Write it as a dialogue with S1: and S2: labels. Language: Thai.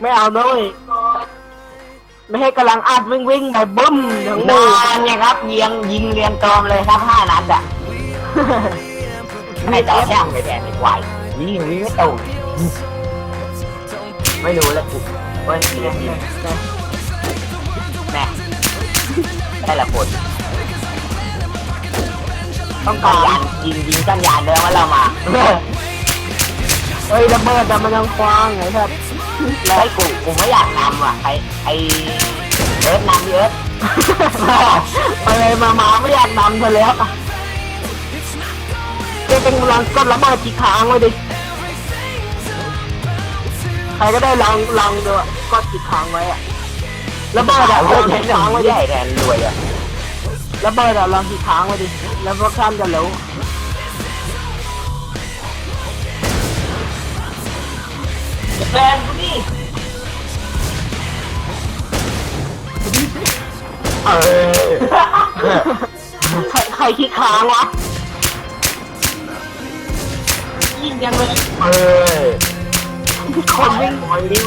S1: ไม่เอานะเว้ยไม่ให้กำลังอัดวิ่งวิ่งๆไปบึ้มทั้งหม
S2: น
S1: ดา
S2: นเนี่ยครับยิงยิงเรียงกรอมเลยครับห้านัดอะให้ต่อช่างไปแทนดีกว่ายิงอย่างนี้ไม่ตูดไม่รู้แล้วกูว่าเรียนยิงแน่แต่ละคน
S1: ต้อง
S2: กั
S1: กานร
S2: ยานยิงยิงกันยานเดินว่าเรามา
S1: เฮ้ยระเบิดแต่มันยังคว้างไงครับ
S2: แล้วไอ้กูกูไม่อยากนำอะไอไอเอิร์ธนำดิเอิร์ธ
S1: อะไรมามาไม่อยากนำเธอแล้วเจ๊เป็นกำลังกดระเบิดจีค้างไว้ดิใครก็ได้ลองลองดูอะกดจีค้างไว้อะระเบิดอะล
S2: อ
S1: ง
S2: เห็
S1: จี
S2: นหนั
S1: ค้างไว้ดิ
S2: ใหญ่แทนรวยอะ
S1: ระเบิดอะลองจีค้างไว้ดิ แล้วพวกข้ามจะเร็
S2: แรงกูนี่
S1: เออใครใครขี้ค้างวะ
S2: ยิงยังเลย
S1: เออคนวิ่ง
S2: คนวิ่ง